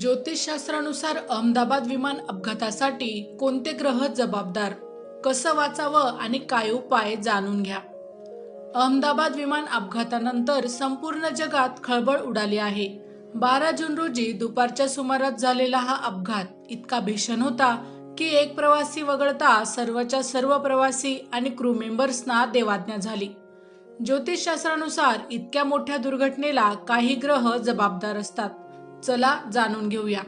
ज्योतिषशास्त्रानुसार अहमदाबाद विमान अपघातासाठी कोणते ग्रह जबाबदार? कसं वाचावं आणि काय उपाय जाणून घ्या. अहमदाबाद विमान अपघातानंतर संपूर्ण जगात खळबळ उडाली आहे. बारा जून रोजी दुपारच्या सुमारास झालेला हा अपघात इतका भीषण होता की एक प्रवासी वगळता सर्वच्या सर्व प्रवासी आणि क्रू मेंबर्सना देवाज्ञा झाली. ज्योतिषशास्त्रानुसार इतक्या मोठ्या दुर्घटनेला काही ग्रह जबाबदार असतात. चला जाणून घेऊया.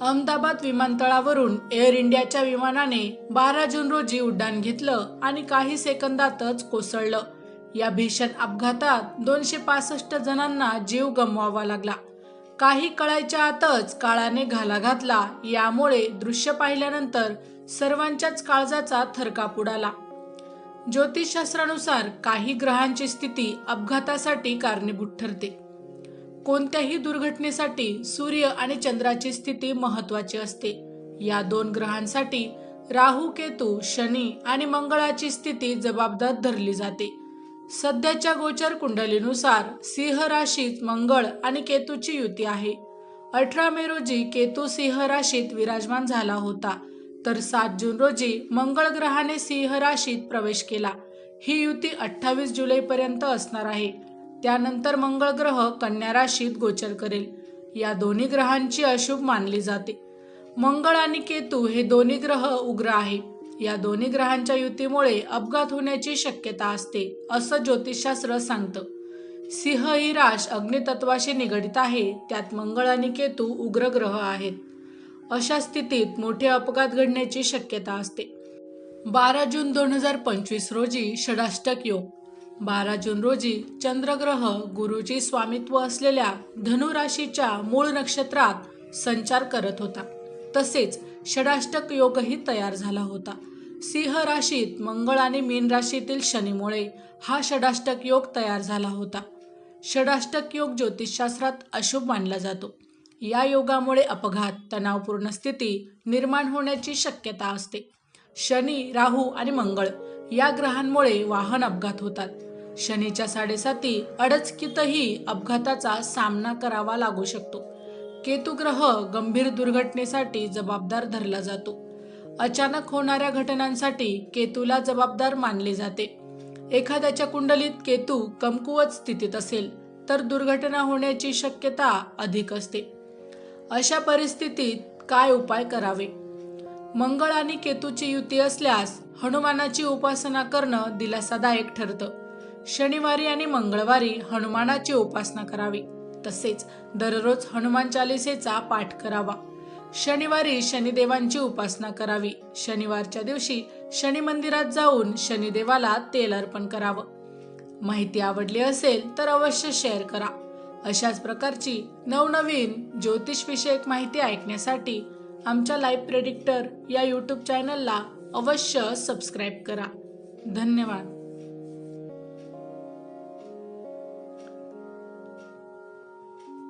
अहमदाबाद विमानतळावरून एअर इंडियाच्या विमानाने बारा जून रोजी उड्डाण घेतलं आणि काही सेकंदातच कोसळलं. या भीषण अपघातात दोनशे पासष्ट जणांना जीव गमवावा लागला. काही कळायच्या आतच काळाने घाला घातला यामुळे दृश्य पाहिल्यानंतर सर्वांच्याच काळजाचा थरकाप उडाला. ज्योतिषशास्त्रानुसार काही ग्रहांची स्थिती अपघातासाठी कारणीभूत ठरते. कोणत्याही दुर्घटनेसाठी सूर्य आणि चंद्राची स्थिती महत्वाची असते. या दोन ग्रहांसाठी राहू केतू शनी आणि मंगळाची स्थिती जबाबदार धरली जाते. सध्याच्या गोचर कुंडलीनुसार सिंह राशीत मंगळ आणि केतूची युती आहे. अठरा मे रोजी केतू सिंह राशीत विराजमान झाला होता तर सात जून रोजी मंगळ ग्रहाने सिंह राशीत प्रवेश केला. ही युती अठ्ठावीस जुलैपर्यंत असणार आहे. त्यानंतर मंगळ ग्रह कन्या राशीत गोचर करेल. या दोन्ही ग्रहांची अशुभ मानली जाते. मंगळ आणि केतू हे दोन्ही ग्रह उग्र आहे. या दोन्ही ग्रहांच्या युतीमुळे अपघात होण्याची शक्यता असते असं ज्योतिषशास्त्र सांगतं. सिंह ही राश अग्नितत्वाशी निगडित आहे त्यात मंगळ आणि केतू उग्र ग्रह आहेत. अशा स्थितीत मोठे अपघात घडण्याची शक्यता असते. बारा जून दोन हजार पंचवीस रोजी षडाष्टक योग बारा जून रोजी चंद्रग्रह गुरुची स्वामित्व असलेल्या धनुराशीच्या मूळ नक्षत्रात संचार करत होता. तसेच षडाष्टक योगही तयार झाला होता. सिंह राशीत मंगळ आणि मीन राशीतील शनीमुळे हा षडाष्टक योग तयार झाला होता. षडाष्टक योग ज्योतिषशास्त्रात अशुभ मानला जातो. या योगामुळे अपघात तणावपूर्ण स्थिती निर्माण होण्याची शक्यता असते. शनी राहू आणि मंगळ या ग्रहांमुळे वाहन अपघात होतात. शनीच्या साडेसाती अडचकीतही अपघाताचा सामना करावा लागू शकतो. केतू ग्रह गंभीर दुर्घटनेसाठी जबाबदार धरला जातो. अचानक होणाऱ्या घटनांसाठी केतूला जबाबदार मानले जाते. एखाद्याच्या कुंडलीत केतू कमकुवत स्थितीत असेल तर दुर्घटना होण्याची शक्यता अधिक असते. अशा परिस्थितीत काय उपाय करावे? मंगळ आणि केतूची युती असल्यास हनुमानाची उपासना करणं दिलासादायक ठरतं. शनिवारी आणि मंगळवारी हनुमानाची उपासना करावी. तसेच दररोज हनुमान चालिसेचा पाठ करावा. शनिवारी शनिदेवांची उपासना करावी. शनिवारच्या दिवशी शनी मंदिरात जाऊन शनिदेवाला तेल अर्पण करावं. माहिती आवडली असेल तर अवश्य शेअर करा. अशाच प्रकारची नवनवीन ज्योतिषविषयक माहिती ऐकण्यासाठी आमच्या लाईव्ह प्रेडिक्टर या यूट्यूब चॅनलला अवश्य सबस्क्राईब करा. धन्यवाद.